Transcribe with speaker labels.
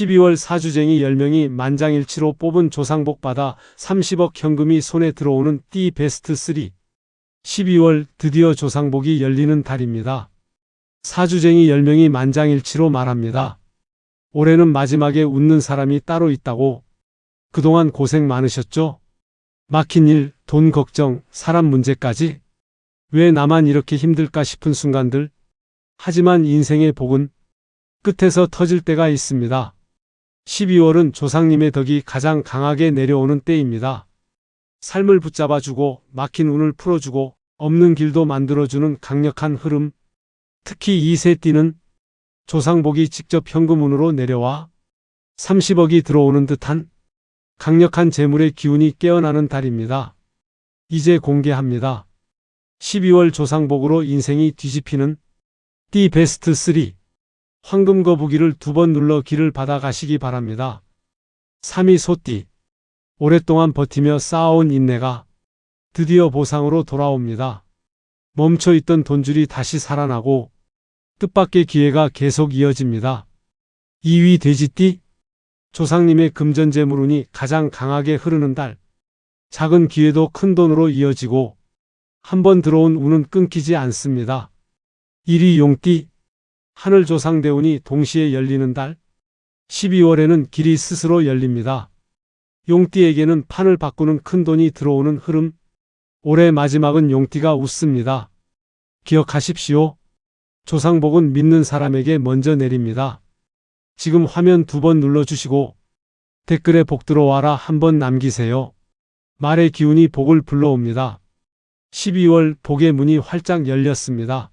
Speaker 1: 12월 사주쟁이 10명이 만장일치로 뽑은 조상복 받아 30억 현금이 손에 들어오는 띠 베스트 3. 12월 드디어 조상복이 열리는 달입니다. 사주쟁이 10명이 만장일치로 말합니다. 올해는 마지막에 웃는 사람이 따로 있다고. 그동안 고생 많으셨죠? 막힌 일, 돈 걱정, 사람 문제까지. 왜 나만 이렇게 힘들까 싶은 순간들. 하지만 인생의 복은 끝에서 터질 때가 있습니다. 12월은 조상님의 덕이 가장 강하게 내려오는 때입니다. 삶을 붙잡아주고 막힌 운을 풀어주고 없는 길도 만들어주는 강력한 흐름. 특히 이세 띠는 조상복이 직접 현금운으로 내려와 30억이 들어오는 듯한 강력한 재물의 기운이 깨어나는 달입니다. 이제 공개합니다. 12월 조상복으로 인생이 뒤집히는 띠 베스트 3. 황금 거북이를 두 번 눌러 길을 받아 가시기 바랍니다. 3위 소띠. 오랫동안 버티며 쌓아온 인내가 드디어 보상으로 돌아옵니다. 멈춰있던 돈줄이 다시 살아나고 뜻밖의 기회가 계속 이어집니다. 2위 돼지띠. 조상님의 금전재물운이 가장 강하게 흐르는 달. 작은 기회도 큰 돈으로 이어지고 한 번 들어온 운은 끊기지 않습니다. 1위 용띠. 하늘 조상 대운이 동시에 열리는 달. 12월에는 길이 스스로 열립니다. 용띠에게는 판을 바꾸는 큰 돈이 들어오는 흐름. 올해 마지막은 용띠가 웃습니다. 기억하십시오. 조상복은 믿는 사람에게 먼저 내립니다. 지금 화면 두 번 눌러주시고 댓글에 복 들어와라 한 번 남기세요. 말의 기운이 복을 불러옵니다. 12월 복의 문이 활짝 열렸습니다.